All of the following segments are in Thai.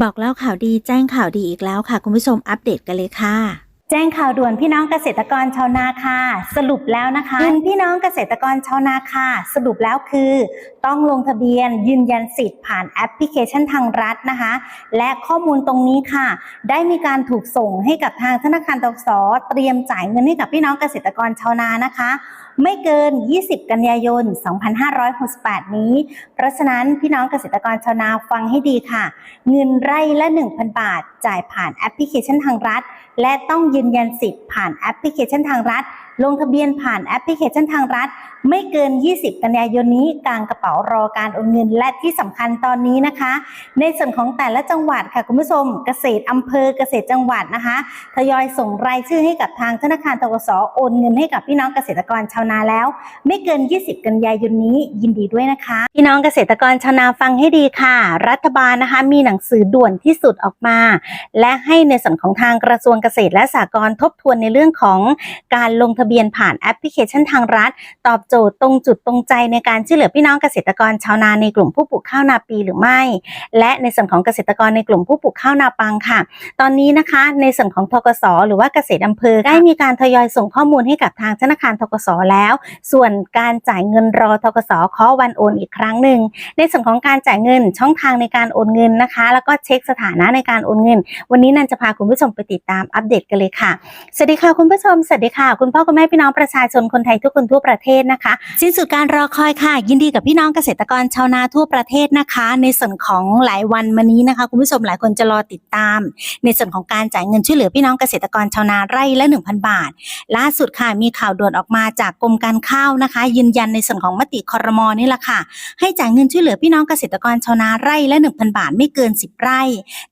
บอกเล่าข่าวดีแจ้งข่าวดีอีกแล้วค่ะ คุณผู้ชมอัปเดตกันเลยค่ะ แจ้งข่าวด่วนพี่น้องเกษตรกรชาวนาค่ะ สรุปแล้วนะคะเงินพี่น้องเกษตรกรชาวนาค่ะ สรุปแล้วคือ ต้องลงทะเบียนยืนยันสิทธิ์ผ่านแอปพลิเคชันทางรัฐนะคะ และข้อมูลตรงนี้ค่ะ ได้มีการถูกส่งให้กับทางธนาคารตกสเตรียมจ่ายเงินให้กับพี่น้องเกษตรกรชาวนานะคะ ไม่เกิน 20 กันยายน 2568 นี้ เพราะฉะนั้นพี่น้องเกษตรกรชาวนาฟังให้ดีค่ะ เงินไร่ละ 1,000 บาท จ่ายผ่านแอปพลิเคชันทางรัฐ และต้องยืนยันสิทธิ์ผ่านแอปพลิเคชันทางรัฐ ลงทะเบียนผ่านแอปพลิเคชันทางรัฐ ไม่เกิน 20 กันยายนนี้กลางกระเป๋ารอการโอนเงินและที่สำคัญตอนนี้นะคะ ในส่วนของแต่ละจังหวัดค่ะคุณผู้ชมเกษตรอำเภอเกษตรจังหวัดนะคะทยอยส่งรายชื่อให้กับทางธนาคารตกสโอนเงินให้กับพี่น้องเกษตรกรชาวนาแล้ว ไม่เกิน 20 กันยายนนี้ยินดีด้วยนะคะ พี่น้องเกษตรกรชาวนาฟังให้ดีค่ะ รัฐบาลนะคะมีหนังสือด่วนที่สุดออกมา และให้ในส่วนของทางกระทรวงเกษตรและสหกรณ์ทบทวนในเรื่องของการลงทะเบียนผ่านแอปพลิเคชันทางรัฐ ตอบโจทย์ตรงจุดตรงใจในการช่วยเหลือพี่น้องเกษตรกรชาวนาในกลุ่มผู้ปลูกข้าวนาปีหรือไม่ และในส่วนของเกษตรกรในกลุ่มผู้ปลูกข้าวนาปังค่ะ ตอนนี้นะคะในส่วนของทกสหรือว่าเกษตรอำเภอได้มีการทยอยส่งข้อมูลให้กับทางธนาคารทกสแล้ว ส่วนการจ่ายเงินรอทกสขอวันโอนอีกครั้งหนึ่งในส่วนของการจ่ายเงินช่องทางในการโอนเงินนะคะ แล้วก็เช็คสถานะในการโอนเงิน วันนี้นันจะพาคุณผู้ชมไปติดตามอัปเดตกันเลยค่ะสวัสดีค่ะคุณผู้ชมสวัสดีค่ะ คุณพ่อคุณแม่พี่น้องประชาชนคนไทยทุกคนทั่วประเทศนะคะ สิ้นสุดการรอคอยค่ะ ยินดีกับพี่น้องเกษตรกรชาวนาทั่วประเทศนะคะ ในส่วนของหลายวันมานี้นะคะคุณผู้ชมหลายคนจะรอติดตาม ในส่วนของการจ่ายเงินช่วยเหลือพี่น้องเกษตรกรชาวนาไร่ละ 1,000 บาท ล่าสุดค่ะมีข่าวด่วนออกมาจากกรมการข้าวนะคะ ยืนยันในส่วนของมติคอรมอนี่แหละค่ะ ให้จ่ายเงินช่วยเหลือพี่น้องเกษตรกรชาวนาไร่ละ 1,000 บาทไม่เกิน 10 ไร่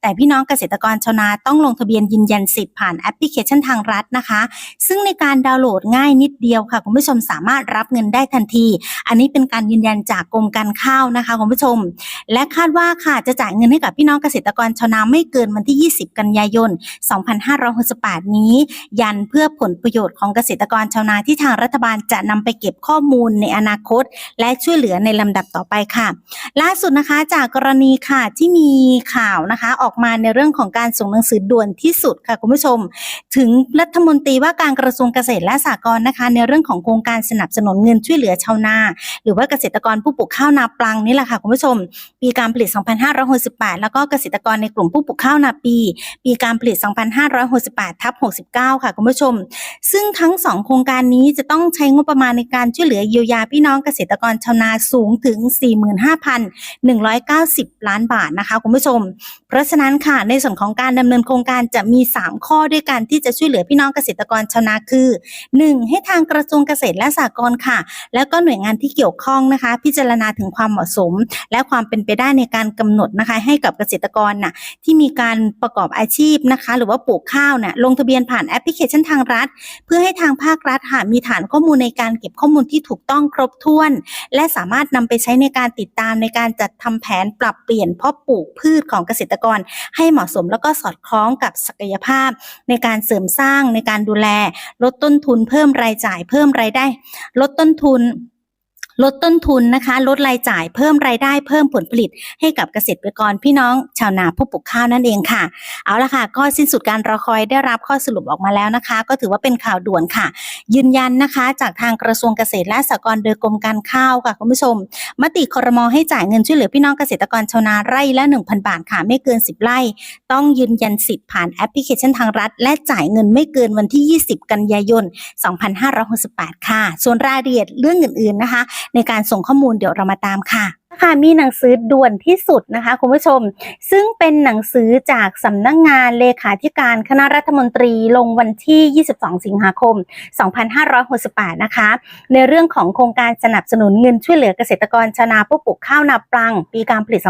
แต่พี่น้องเกษตรกรชาวนาต้องลงทะเบียนยืนยันสิทธิ์ผ่านแอปพลิเคชันทางรัฐนะคะ ซึ่งในการดาวน์โหลดง่ายนิดเดียวค่ะคุณผู้ชมสามารถรับเงินได้ทันที อันนี้เป็นการยืนยันจากกรมการข้าวนะคะคุณผู้ชม และคาดว่าค่ะจะจ่ายเงินให้กับพี่น้องเกษตรกรชาวนาไม่เกินวันที่ 20 กันยายน 2568 นี้ ยันเพื่อผลประโยชน์ของเกษตรกรชาวนาที่ทางรัฐบาลจะนำไปเก็บข้อมูลในอนาคต และช่วยเหลือในลำดับต่อไปค่ะ ล่าสุดนะคะจากกรณีค่ะที่มีข่าวนะคะออกมาในเรื่องของการส่งหนังสือด่วนที่สุดค่ะคุณผู้ชม ถึงรัฐมนตรีว่าการกระทรวงเกษตรและสหกรนะคะ ในเรื่องของโครงการสนับสนุนเงินช่วยเหลือชาวนา หรือว่าเกษตรกรผู้ปลูกข้าวนาปลังนี่แหละค่ะคุณผู้ชม ปีการผลิต 2568 แล้วก็เกษตรกรในกลุ่มผู้ปลูกข้าวนาปี ปีการผลิต 2568ทับ69 ค่ะคุณผู้ชม ซึ่งทั้งสองโครงการนี้จะต้องใช้งบประมาณในการช่วยเหลือเยียวยาพี่น้องเกษตรกรชาวนาสูงถึง 45,190 ล้านบาทนะคะคุณผู้ชม ราะฉะนั้นค่ะในส่วนของการดำเนินโครงการจะมี 3 ข้อด้วยกันที่จะช่วยเหลือพี่น้องเกษตรกรชาวนาคือ 1. ให้ทางกระทรวงเกษตรและสหกรณ์ค่ะ แล้วก็หน่วยงานที่เกี่ยวข้องนะคะ พิจารณาถึงความเหมาะสม และความเป็นไปได้ในการกำหนดนะคะ ให้กับเกษตรกรน่ะที่มีการประกอบอาชีพนะคะ หรือว่าปลูกข้าวน่ะลงทะเบียนผ่านแอปพลิเคชันทางรัฐ เพื่อให้ทางภาครัฐค่ะมีฐานข้อมูลในการเก็บข้อมูลที่ถูกต้องครบถ้วน และสามารถนำไปใช้ในการติดตามในการจัดทำแผนปรับเปลี่ยนเพาะปลูกพืชของเกษตรกรให้เหมาะสมแล้วก็สอดคล้องกับศักยภาพ ในการเสริมสร้างในการดูแล ลดต้นทุนเพิ่มรายจ่ายเพิ่มรายได้ ลดต้นทุน ลดต้นทุนนะคะ ลดรายจ่ายเพิ่มรายได้เพิ่มผลผลิต ให้กับเกษตรกรพี่น้องชาวนาผู้ปลูกข้าวนั่นเองค่ะ เอาละค่ะ ก็สิ้นสุดการรอคอยได้รับข้อสรุปออกมาแล้วนะคะ ก็ถือว่าเป็นข่าวด่วนค่ะ ยืนยันนะคะ จากทางกระทรวงเกษตรและสหกรณ์โดยกรมการข้าวค่ะคุณผู้ชม มติครมให้จ่ายเงินช่วยเหลือพี่น้องเกษตรกรชาวนาไร่ละ 1,000 บาทค่ะ ไม่เกิน 10 ไร่ ต้องยืนยันสิทธิ์ผ่านแอปพลิเคชันทางรัฐ และจ่ายเงินไม่เกินวันที่ 20 กันยายน 2568 ค่ะ ส่วนรายละเอียดเรื่องอื่นๆนะคะในการส่งข้อมูลเดี๋ยวเรามาตามค่ะ ค่ะมีหนังสือด่วนที่สุดนะคะคุณผู้ชม ซึ่งเป็นหนังสือจากสำนักงานเลขาธิการคณะรัฐมนตรีลงวันที่ 22 สิงหาคม 2568 นะคะ ในเรื่องของโครงการสนับสนุนเงินช่วยเหลือเกษตรกรชาวนาผู้ปลูกข้าวนาปลัง ปีการผลิต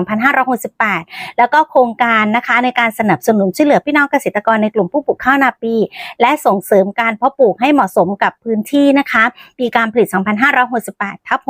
2568 แล้วก็โครงการนะคะในการสนับสนุนช่วยเหลือพี่น้องเกษตรกรในกลุ่มผู้ปลูกข้าวนาปี และส่งเสริมการเพาะปลูกให้เหมาะสมกับพื้นที่นะคะ ปีการผลิต 2568 ทับ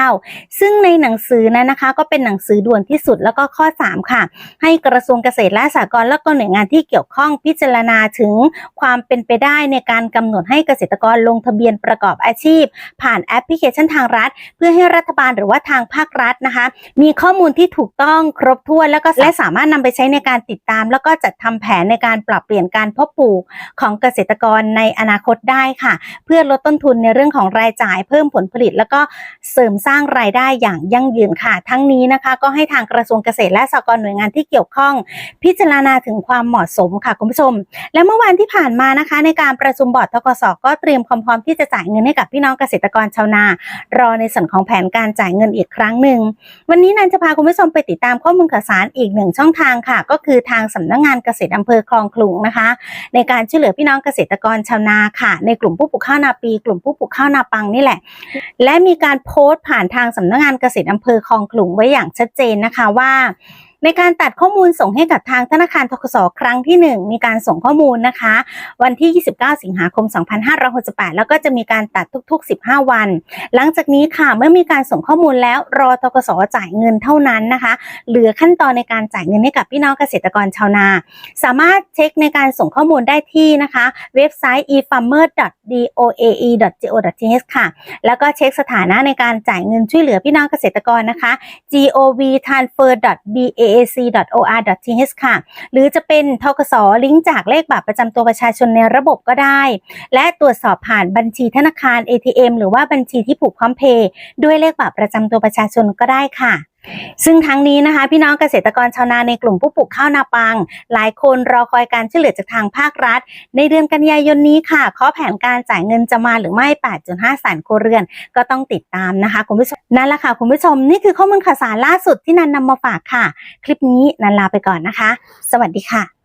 69 ซึ่งในหนังสือนั้นนั้นนะคะ ก็เป็นหนังสือด่วนที่สุดแล้วก็ข้อ 3 ค่ะ ให้กระทรวงเกษตรและสหกรณ์และก็หน่วยงานที่เกี่ยวข้องพิจารณาถึงความเป็นไปได้ในการกำหนดให้เกษตรกรลงทะเบียนประกอบอาชีพ ผ่านแอปพลิเคชันทางรัฐ เพื่อให้รัฐบาลหรือว่าทางภาครัฐนะคะ มีข้อมูลที่ถูกต้องครบถ้วนแล้วก็และสามารถนำไปใช้ในการติดตาม แล้วก็จัดทำแผนในการปรับเปลี่ยนการเพาะปลูกของเกษตรกรในอนาคตได้ค่ะ เพื่อลดต้นทุนในเรื่องของรายจ่ายเพิ่มผลผลิต แล้วก็เสริมสร้างรายได้อย่างยั่งยืนค่ะทั้งนี้นะคะ ก็ให้ทางกระทรวงเกษตรและสหกรณ์หน่วยงานที่เกี่ยวข้อง พิจารณาถึงความเหมาะสมค่ะคุณผู้ชม และเมื่อวันที่ผ่านมานะคะ ในการประชุมบอร์ดทกสก็เตรียมความพร้อมที่จะจ่ายเงินให้กับพี่น้องเกษตรกรชาวนา รอในส่วนของแผนการจ่ายเงินอีกครั้งหนึ่งวันนี้นันจะพาคุณผู้ชมไปติดตามข้อมูลข่าวสารอีกหนึ่งช่องทางค่ะ ก็คือทางสำนักงานเกษตรอำเภอคลองขลุงนะคะ ในการช่วยเหลือพี่น้องเกษตรกรชาวนาค่ะ ในกลุ่มผู้ปลูกข้าวนาปี กลุ่มผู้ปลูกข้าวนาปังนี่แหละ และมีการโพสต์ผ่านทางสำนักงานเกษตรอำเภอคลองขลุงไว้อย่างชัดเจนนะคะว่า ในการตัดข้อมูลส่งให้กับทางธนาคารทกสครั้งที่ 1 มีการส่งข้อมูลนะคะ วันที่ 29 สิงหาคม 2568 แล้วก็จะมีการตัดทุก ๆ 15 วัน หลังจากนี้ค่ะเมื่อมีการส่งข้อมูลแล้วรอทกสจ่ายเงินเท่านั้นนะคะ เหลือขั้นตอนในการจ่ายเงินให้กับพี่น้องเกษตรกรชาวนา สามารถเช็คในการส่งข้อมูลได้ที่นะคะ เว็บไซต์ e-farmer.doae.go.th ค่ะ แล้วก็เช็คสถานะในการจ่ายเงินช่วยเหลือพี่น้องเกษตรกรนะคะ govtransfer ba ac.or.th ค่ะ หรือจะเป็นทกสลิงก์จากเลขบัตรประจำตัวประชาชนในระบบก็ได้ และตรวจสอบผ่านบัญชีธนาคาร ATM หรือว่าบัญชีที่ผูกพร้อมเพย์ด้วยเลขบัตรประจำตัวประชาชนก็ได้ค่ะ ซึ่งทั้งนี้นะคะ พี่น้องเกษตรกรชาวนาในกลุ่มผู้ปลูกข้าวนาปัง หลายคนรอคอยการช่วยเหลือจากทางภาครัฐ ในเดือนกันยายนนี้ค่ะข้อแผนการจ่ายเงินจะมาหรือไม่ 8.5 แสนครัวเรือน ก็ต้องติดตามนะคะคุณผู้ชมนั่นแหละค่ะคุณผู้ชมนี่คือข้อมูลข่าวสารล่าสุดที่นันนำมาฝากค่ะ คลิปนี้นันลาไปก่อนนะคะ สวัสดีค่ะ